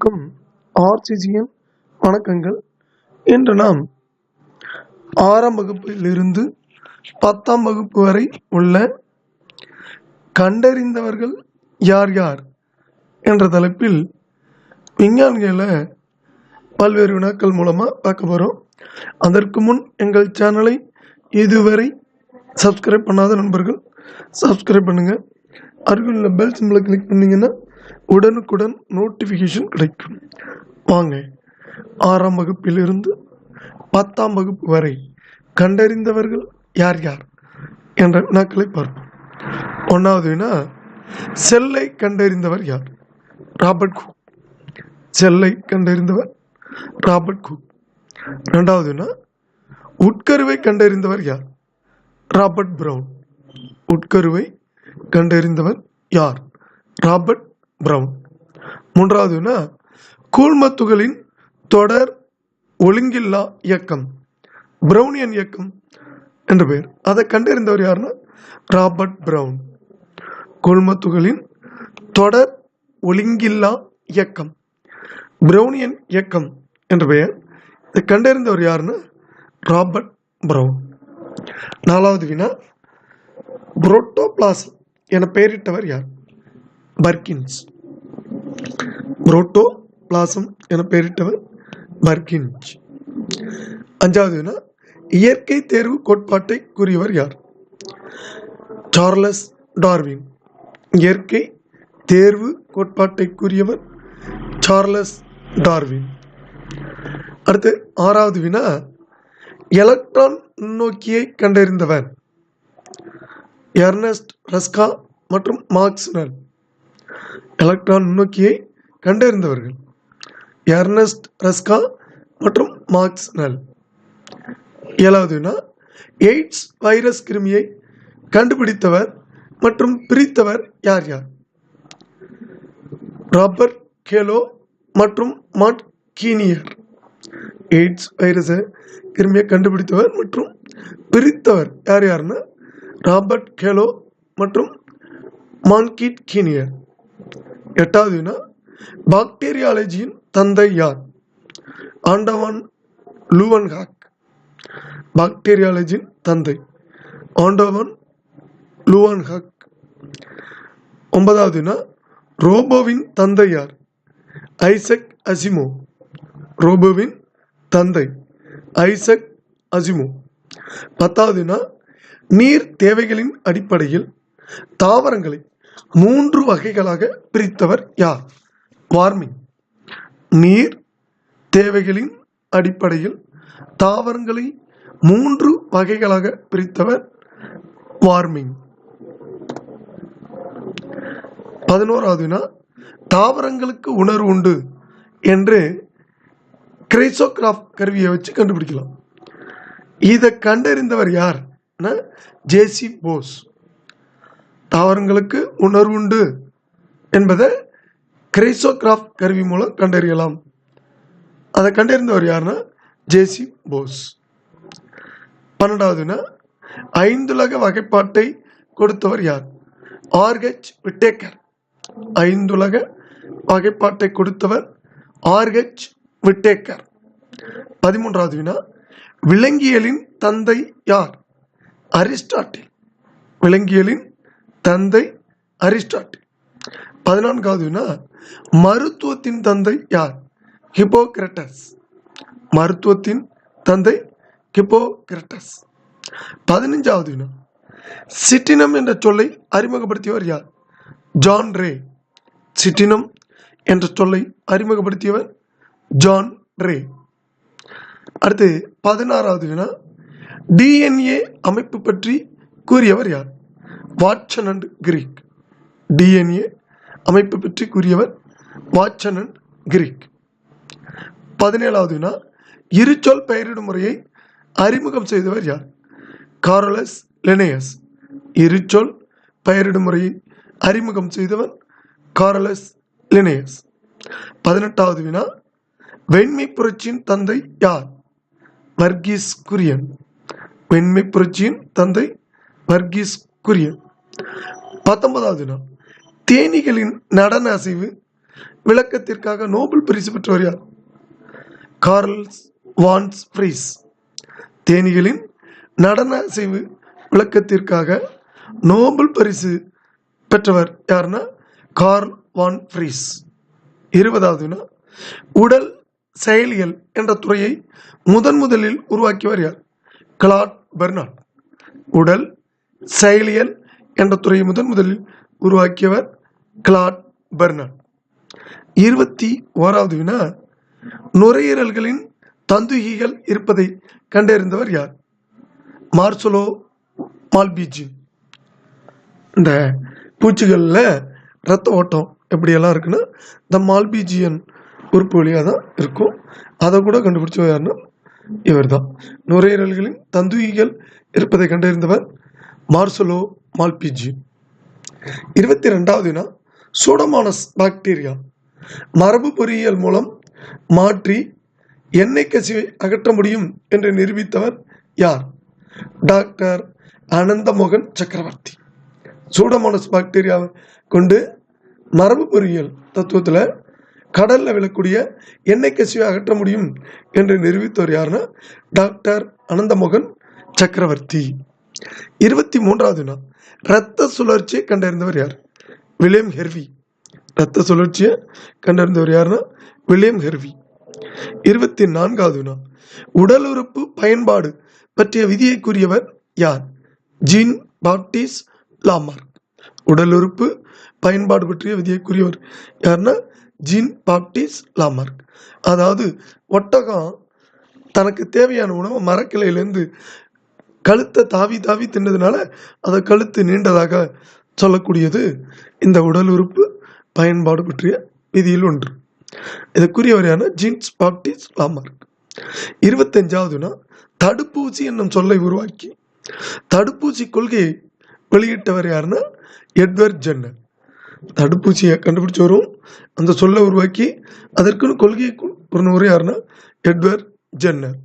அனைவருக்கும் ஆர்சிஜியின் வணக்கங்கள். இன்று நாம் ஆறாம் வகுப்பிலிருந்து பத்தாம் வகுப்பு வரை உள்ள கண்டறிந்தவர்கள் யார் யார் என்ற தலைப்பில் விஞ்ஞானிகளை பல்வேறு வினாக்கள் மூலமாக பார்க்க போகிறோம் அதற்கு முன் எங்கள் சேனலை இதுவரை சப்ஸ்கிரைப் பண்ணாத நண்பர்கள் சப்ஸ்கிரைப் பண்ணுங்கள் அருகில் உள்ள பெல் சிம்பிளை கிளிக் பண்ணிங்கன்னா உடனுக்குடன் நோட்டிஃபிகேஷன் கிடைக்கும். வாங்க ஆறாம் வகுப்பிலிருந்து பத்தாம் வகுப்பு வரை கண்டறிந்தவர்கள் யார் யார் என்ற வினாக்களை பார்ப்போம். ஒன்றாவது வினா செல்லை கண்டறிந்தவர் யார்? ராபர்ட் குக் செல்லை கண்டறிந்தவர் ராபர்ட் குக் ரெண்டாவது வினா உட்கருவை கண்டறிந்தவர் யார்? ராபர்ட் பிரவுன் உட்கருவை கண்டறிந்தவர் யார்? ராபர்ட் பிரவுன் மூன்றாவதுனா கூழ்மத்துகளின் தொடர் ஒழுங்கில்லா இயக்கம். பிரவுனியன் இயக்கம் என்ற பெயர். அதை கண்டறிந்தவர் யாருன்னா? ராபர்ட் பிரவுன் கூழ்மத்துகளின் தொடர் ஒழுங்கில்லா இயக்கம். பிரவுனியன் இயக்கம் என்ற பெயர். இதை கண்டறிந்தவர் யாருன்னா? ராபர்ட் பிரவுன் நாலாவது வினா. புரோட்டோபிளாசம் என பெயரிட்டவர் யார்? பர்கின்ஸ். புரோட்டோ பிளாசம் என பெயரிட்டவர் பர்கின்ஸ். அஞ்சாவது வினா இயற்கை தேர்வு கோட்பாட்டை கூறியவர் யார்? Charles Darwin. இயற்கை தேர்வு கோட்பாட்டை கூறியவர் சார்லஸ் டார்வின். அடுத்து ஆறாவது வினா எலக்ட்ரான் நுண்ணோக்கியை கண்டறிந்தவர் எர்னஸ்ட் ரஸ்கா மற்றும் மார்க்ஸ்னல் எலக்ட்ரான் நுண்ணோக்கியை கண்டறிந்தவர்கள். எர்னஸ்ட் ரஸ்கா மற்றும் மார்க்ஸ் நல். ஏழாவதுனா எய்ட்ஸ் வைரஸ் கிருமியை கண்டுபிடித்தவர் மற்றும் பிரித்தவர் யார் யார்? ராபர்ட் கேலோ மற்றும் மாட் கீனியர். எய்ட்ஸ் வைரஸை கிருமியை கண்டுபிடித்தவர் மற்றும் பிரித்தவர் யார் யாருன்னா ராபர்ட் கேலோ மற்றும் மான்கீட் கீனியர். எட்டாவது வினா பாக்டீரியாலஜியின் தந்தை யார்? ஆண்டவான் லூவன்ஹாக். பாக்டீரியாலஜியின் தந்தை. ஆண்டவான் லூவன்ஹாக். ஒன்பதாவது ரோபோவின் தந்தை யார்? Isaac Asimov. ரோபோவின் தந்தை. Isaac Asimov. பத்தாவது நீர் தேவைகளின் அடிப்படையில் தாவரங்களை மூன்று வகைகளாக பிரித்தவர் யார்? வார்மிங். நீர் தேவைகளின் அடிப்படையில் தாவரங்களை மூன்று வகைகளாக பிரித்தவர் வார்மிங். பதினோராவது தாவரங்களுக்கு உணர்வு உண்டு என்று கிரைசோகிராஃப் கருவியை வச்சு கண்டுபிடிக்கலாம். இதை கண்டறிந்தவர் யார் ஜேசி போஸ். தாவரங்களுக்கு உணர்வுண்டு என்பதை கிரைசோகிராஃப் கருவி மூலம் கண்டறியலாம். அதை கண்டறிந்தவர் யாருன்னா ஜேசி போஸ். பன்னெண்டாவதுனா ஐந்துலக வகைப்பாட்டை கொடுத்தவர் யார்? Rh Whitaker. ஐந்துலக வகைப்பாட்டை கொடுத்தவர் ஆர்ஹெச் விட்டேக்கர். பதிமூன்றாவது வினா விலங்கியலின் தந்தை யார்? அரிஸ்டாட்டில். விலங்கியலின் தந்தை அரிஸ்டாட்டில். பதினான்காவது வினா மருத்துவத்தின் தந்தை யார்? ஹிப்போகிரட்டஸ். மருத்துவத்தின் தந்தை ஹிப்போகிரட்டஸ். பதினஞ்சாவதுனா சிட்டினம் என்ற சொல்லை அறிமுகப்படுத்தியவர் யார்? ஜான் ரே. சிட்டினம் என்ற சொல்லை அறிமுகப்படுத்தியவர் ஜான் ரே. அடுத்து பதினாறாவது வினா டிஎன்ஏ அமைப்பு பற்றி கூறியவர் யார்? Watson and Greek. டிஎன்ஏ அமைப்பு பற்றி கூறியவர் வாட்சன் அண்ட் கிரீக். பதினேழாவது வினா இருச்சொல் பெயரிடும் முறையை அறிமுகம் செய்தவர் யார்? காரலஸ் லெனேயஸ். இருச்சொல் பெயரிடும் முறையை அறிமுகம் செய்தவர் காரலஸ் லினேயஸ். பதினெட்டாவது வினா வெண்மை புரட்சியின் தந்தை யார்? வர்கீஸ் குரியன். வெண்மை புரட்சியின் தந்தை வர்கீஸ் குறிய பத்தொன்பதாவது நாள் தேனிகளின் நடன அசைவு விளக்கத்திற்காக நோபல் பரிசு பெற்றவர் யார்? கார்ல்ஸ் வான்ஸ் ஃப்ரீஸ் தேனிகளின் நடன அசைவு விளக்கத்திற்காக நோபல் பரிசு பெற்றவர் யாருன்னா கார்ல் வான் ஃப்ரீஸ் இருபதாவது உடல் செயலியல் என்ற துறையை முதன் முதலில் உருவாக்கியவர் யார்? கிளாட் பெர்னாட் உடல் செயலியல் என்ற துறையை முதன் முதலில் உருவாக்கியவர் கிளாட் பெர்னட் இருபத்தி ஓராவது வினா நுரையீரல்களின் தந்துகிகள் இருப்பதை கண்டறிந்தவர் யார்? Marcello Malpighi. இந்த பூச்சிகளில் ரத்த ஓட்டம் எப்படியெல்லாம் இருக்குன்னா இந்த மால்பீஜியன் உறுப்பு வழியாக தான் இருக்கும். அதை கூட கண்டுபிடிச்சவர் யாருன்னா இவர் தான் நுரையீரல்களின் தந்துகிகள் இருப்பதை கண்டறிந்தவர் மார்சலோ மால்பிஜி. இருபத்தி ரெண்டாவதுனா சூடமானஸ் பாக்டீரியா. மரபு பொறியியல் மூலம் மாற்றி எண்ணெய் கசிவை அகற்ற முடியும் என்று நிரூபித்தவர் யார்? டாக்டர் அனந்தமோகன் சக்கரவர்த்தி. சூடமோனஸ் பாக்டீரியாவை கொண்டு மரபு பொறியியல் தத்துவத்தில் கடலில் விழக்கூடிய எண்ணெய் கசிவை அகற்ற முடியும் என்று நிரூபித்தவர் யாருன்னா டாக்டர் அனந்தமோகன் சக்கரவர்த்தி. இருபத்தி மூன்றாவது நாள் இரத்த சுழற்சியை கண்டறிந்தவர் யார்? William Harvey. இரத்த சுழற்சியை கண்டறிந்தவர் யாருன்னா? William Harvey. இருபத்தி நான்காவது நாள் உடல் உறுப்பு பயன்பாடு பற்றிய விதியை கூறியவர் யார்? Jean Baptiste Lamarck. உடல் உறுப்பு பயன்பாடு பற்றிய விதியை கூறியவர் யாருன்னா? Jean Baptiste Lamarck. அதாவது ஒட்டகம் தனக்கு தேவையான உணவை மரக்கிளையிலேருந்து கழுத்தை தாவி தாவி தின்னதுனால அதை கழுத்து நீண்டதாக சொல்லக்கூடியது. இந்த உடல் உறுப்பு பயன்பாடு பற்றிய விதியில் ஒன்று. இதற்குரியவரையான ஜீன்ஸ் பாப்டிஸ் லாமார்க். இருபத்தஞ்சாவதுனா தடுப்பூசி என்னும் சொல்லை உருவாக்கி தடுப்பூசி கொள்கையை வெளியிட்டவர் யாருன்னா எட்வர்ட் ஜென்னர். தடுப்பூசியை கண்டுபிடிச்சவரும் அந்த சொல்லை உருவாக்கி அதற்குன்னு கொள்கையை ஒரு யாருன்னா எட்வர்ட் ஜென்னர்.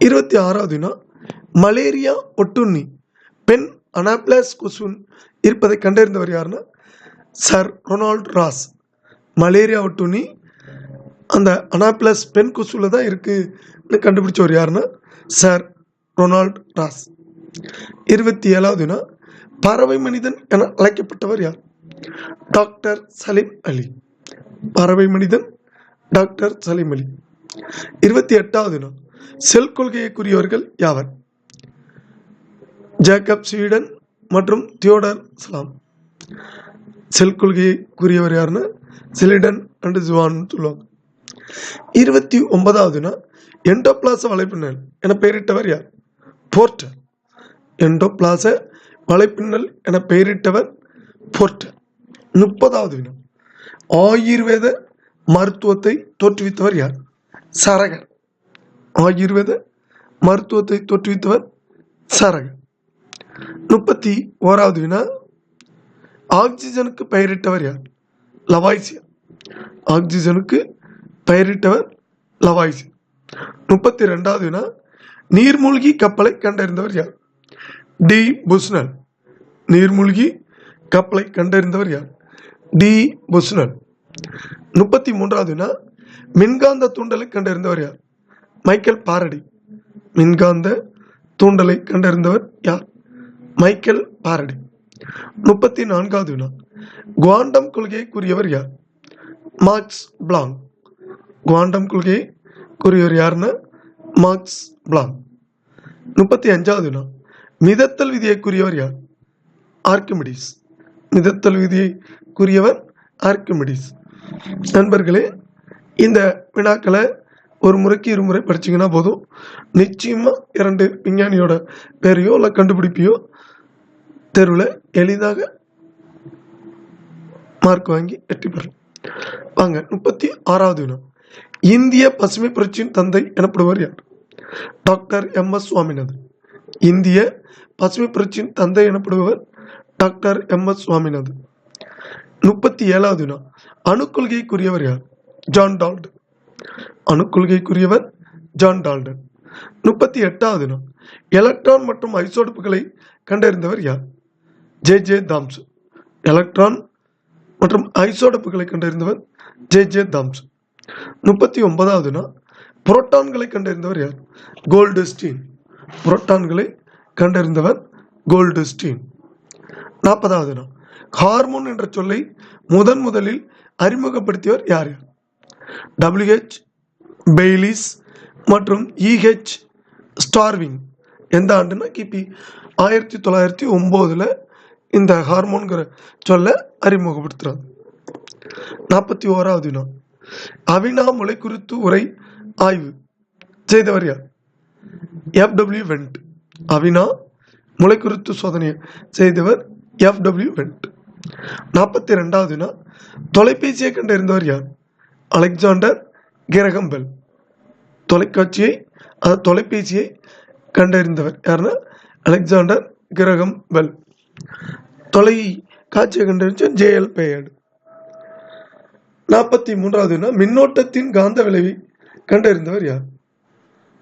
இருபத்தி ஆறாவதுனா மலேரியா ஒட்டுண்ணி. பெண் அனாப்ளஸ் கொசுன் இருப்பதை கண்டறிந்தவர் யாருன்னா சர் ரொனால்ட் ராஸ். மலேரியா ஒட்டுண்ணி அந்த அனாப்ளஸ் பெண் கொசுவில் தான் இருக்குன்னு கண்டுபிடிச்சவர் யாருன்னா சார் ரொனால்ட் ராஸ். இருபத்தி ஏழாவதுனா பறவை மனிதன் என அழைக்கப்பட்டவர் யார்? டாக்டர் சலீம் அலி. பறவை மனிதன் டாக்டர் சலீம் அலி. இருபத்தி எட்டாவதுனா செல் கொள்கையை கூறியவர்கள் யாவர்? ஜேக்கப் ஸ்வீடன் மற்றும் தியோடர் சலாம். செல் கொள்கையை கூறியவர் யாருன்னா? சிலிடன் அண்ட் ஜுவான் சொல்லுவாங்க இருபத்தி ஒன்பதாவதுனா என்டோபிளாச வலைப்பின்னல் என பெயரிட்டவர் யார்? போர்ட்டர். எண்டோபிளாச வலைப்பின்னல் என பெயரிட்டவர் போர்ட்டர். முப்பதாவது வினா ஆயுர்வேத மருத்துவத்தை தோற்றுவித்தவர் யார்? சரகர். ஆயுர்வேத மருத்துவத்தை தோற்றுவித்தவர் சரகர் முப்பத்தி ஓராவது வினா ஆக்சிஜனுக்கு பெயரிட்டவர் யார்? லவாய்சியா. ஆக்சிஜனுக்கு பெயரிட்டவர் லவாய்சி முப்பத்தி ரெண்டாவது வினா நீர்மூழ்கி கப்பலை கண்டறிந்தவர் யார்? டி. புஸ்னல் நீர்மூழ்கி கப்பலை கண்டறிந்தவர் யார்? டி. புஸ்னல் முப்பத்தி மூன்றாவது வினா மின்காந்த தூண்டலை கண்டறிந்தவர் யார்? மைக்கேல் பாரடி மின்காந்த தூண்டலை கண்டறிந்தவர் யார்? மைக்கேல் பாரடி. முப்பத்தி நான்காவது வினா. குவாண்டம் கொள்கையை கூறியவர் யார்? மார்க்ஸ் பிளாங் குவாண்டம் கொள்கையை கூறியவர் யாருன்னா மார்க்ஸ் பிளாங் முப்பத்தி அஞ்சாவது வினா. மிதத்தல் விதியை கூறியவர் யார்? ஆர்கிமிடிஸ் மிதத்தல் விதியை கூறியவர் ஆர்கிமிடிஸ் நண்பர்களே இந்த வினாக்களை ஒரு முறைக்கு இருமுறை படிச்சீங்கன்னா போதும். நிச்சயமாக இரண்டு விஞ்ஞானியோட பேரையோ இல்லை கண்டுபிடிப்பையோ தேர்வில் எளிதாக மார்க் வாங்கி வெற்றி பெறலாம். வாங்க முப்பத்தி ஆறாவது வினா. இந்திய பசுமை புரட்சியின் தந்தை எனப்படுவார் யார்? Doctor M S Swaminathan. இந்திய பசுமை புரட்சியின் தந்தை எனப்படுபவர் டாக்டர் எம் எஸ் சுவாமிநாதன். முப்பத்தி ஏழாவது வினா. அணுக்கொள்கைக்குரியவர் யார்? John Dalton. அணுக்கொள்கைக்குரியவர் John Dalton. முப்பத்தி எட்டாவது வினா எலக்ட்ரான் மற்றும் ஐசோடப்புகளை கண்டறிந்தவர் யார்? ஜே ஜே தாம்ஸ் எலக்ட்ரான் மற்றும் ஐசோடப்புகளை கண்டறிந்தவர் ஜே ஜே தாம்ஸ் முப்பத்தி ஒன்பதாவது வினா புரோட்டான்களை கண்டறிந்தவர் யார்? கோல்டுஸ்டீன் புரோட்டான்களை கண்டறிந்தவர் கோல்டுஸ்டீன் நாற்பதாவது வினா ஹார்மோன் என்ற சொல்லை முதன் முதலில் அறிமுகப்படுத்தியவர் யார் யார்? டபிள்யூஹெச் பெய்லிஸ் மற்றும் இஹெச் ஸ்டார்விங் எந்த ஆண்டுனா கிபி ஆயிரத்தி தொள்ளாயிரத்தி ஒம்போதில் இந்த ஹார்மோன்கிற சொல்ல அறிமுகப்படுத்துகிறாங்க நாற்பத்தி ஓராவது வினா அவினா முளை குறித்து உரை ஆய்வு. செய்தவர் யார்? எஃப்டபிள்யூ வெண்ட் அவினா முளை குறித்து சோதனை செய்தவர் எஃப்டபிள்யூ வெண்ட் நாற்பத்தி ரெண்டாவது வினா தொலைபேசியை கண்டறிந்தவர் யார்? Alexander Graham Bell. தொலைக்காட்சியை அதாவது தொலைபேசியை கண்டறிந்தவர் யாருன்னா? அலெக்சாண்டர் கிரகம் பெல் தொலை காட்சியை கண்டறிஞ்ச ஜேஎல் பேயர்டு நாற்பத்தி மூன்றாவதுனா மின்னோட்டத்தின் காந்த விளைவை கண்டறிந்தவர் யார்?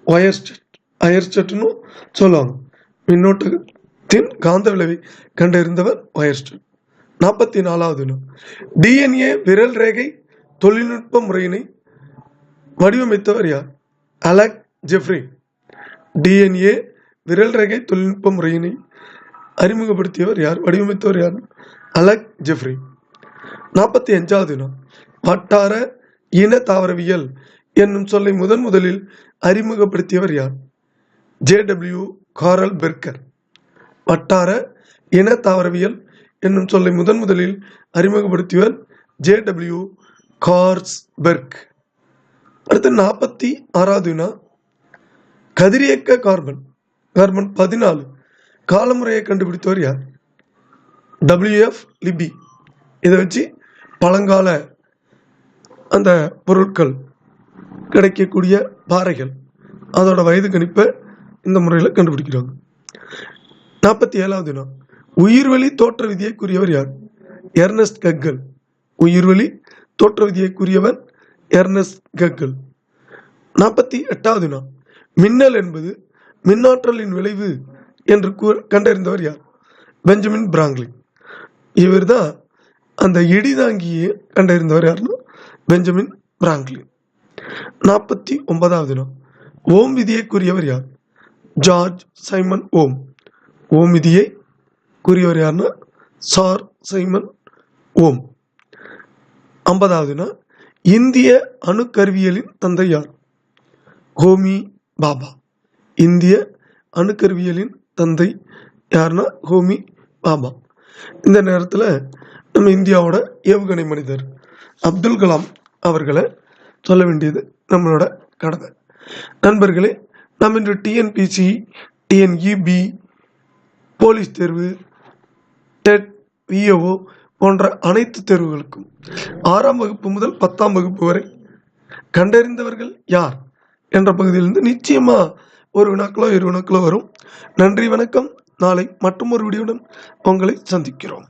ஒயர்ஸ்டெட். அயர்ஸ்டெட்னு சொல்லுவாங்க மின்னோட்டத்தின் காந்த விளைவை கண்டறிந்தவர் ஒயர்ஸ்டெட். நாற்பத்தி நாலாவதுனா டிஎன்ஏ விரல் ரேகை தொழில்நுட்ப முறையினை வடிவமைத்தவர் யார்? Alec Jeffrey. டிஎன்ஏ விரல் ரகை தொழில்நுட்ப முறையினை அறிமுகப்படுத்தியவர் யார்? வடிவமைத்தவர் யார்? Alec Jeffrey. நாற்பத்தி அஞ்சாவது வினா வட்டார இன தாவரவியல் என்னும் சொல்லை முதன் முதலில் அறிமுகப்படுத்தியவர் யார்? ஜேடபிள்யூ காரல் பெர்கர் வட்டார இன தாவரவியல் என்னும் சொல்லை முதன் முதலில் அறிமுகப்படுத்தியவர் ஜேடபிள்யூ கார்ஸ்பெர்க். அடுத்து நாற்பத்தி ஆறாவது வினா. கதிரியக்க கார்பன். கார்பன் பதினாலு. காலமுறையை கண்டுபிடித்தவர் யார்? டபிள்யூஎஃப் லிபி இதை வச்சு பழங்கால அந்த பொருட்கள் கிடைக்கக்கூடிய பாறைகள். அதோட வயது கணிப்பை இந்த முறையில் கண்டுபிடிக்கிறாங்க. நாற்பத்தி ஏழாவது வினா. உயிர்வெளி தோற்ற விதியை கூறியவர் யார்? எர்னஸ்ட் கக்கல் உயிர்வெளி தோற்ற விதியை கூறியவர் எர்னஸ்ட் கக்கல் நாற்பத்தி எட்டாவது நாள் மின்னல் என்பது மின்னாற்றலின் விளைவு என்று கூ கண்டறிந்தவர் யார்? பெஞ்சமின் பிராங்க்லின் இவர் தான் அந்த இடிதாங்கியை கண்டறிந்தவர் யாருன்னா பெஞ்சமின் பிராங்க்லின் நாற்பத்தி ஒன்பதாவது நாள் ஓம் விதியை கூறியவர் யார்? ஜார்ஜ் சைமன் ஓம். ஓம் விதியை கூறியவர் யாருன்னா சார் சைமன் ஓம். ஐம்பதாவதுனா இந்திய அணுக்கருவியலின் தந்தை யார்? ஹோமி பாபா. இந்திய அணுக்கருவியலின் தந்தை யாருன்னா ஹோமி பாபா. இந்த நேரத்தில் நம்ம இந்தியாவோட ஏவுகணை மனிதர் அப்துல் கலாம் அவர்களை சொல்ல வேண்டியது நம்மளோட கடமை. நண்பர்களே நாம் இன்று டிஎன்பிசி டிஎன்இபி போலீஸ் தேர்வு டெட் விஏஓ போன்ற அனைத்து தேர்வுகளுக்கும் ஆறாம் வகுப்பு முதல் பத்தாம் வகுப்பு வரை கண்டறிந்தவர்கள் யார் என்ற பகுதியிலிருந்து நிச்சயமா ஒரு வினாக்களோ இரு வினாக்களோ வரும். நன்றி வணக்கம். நாளை மற்றும் ஒரு வீடியோடன் உங்களை சந்திக்கிறோம்.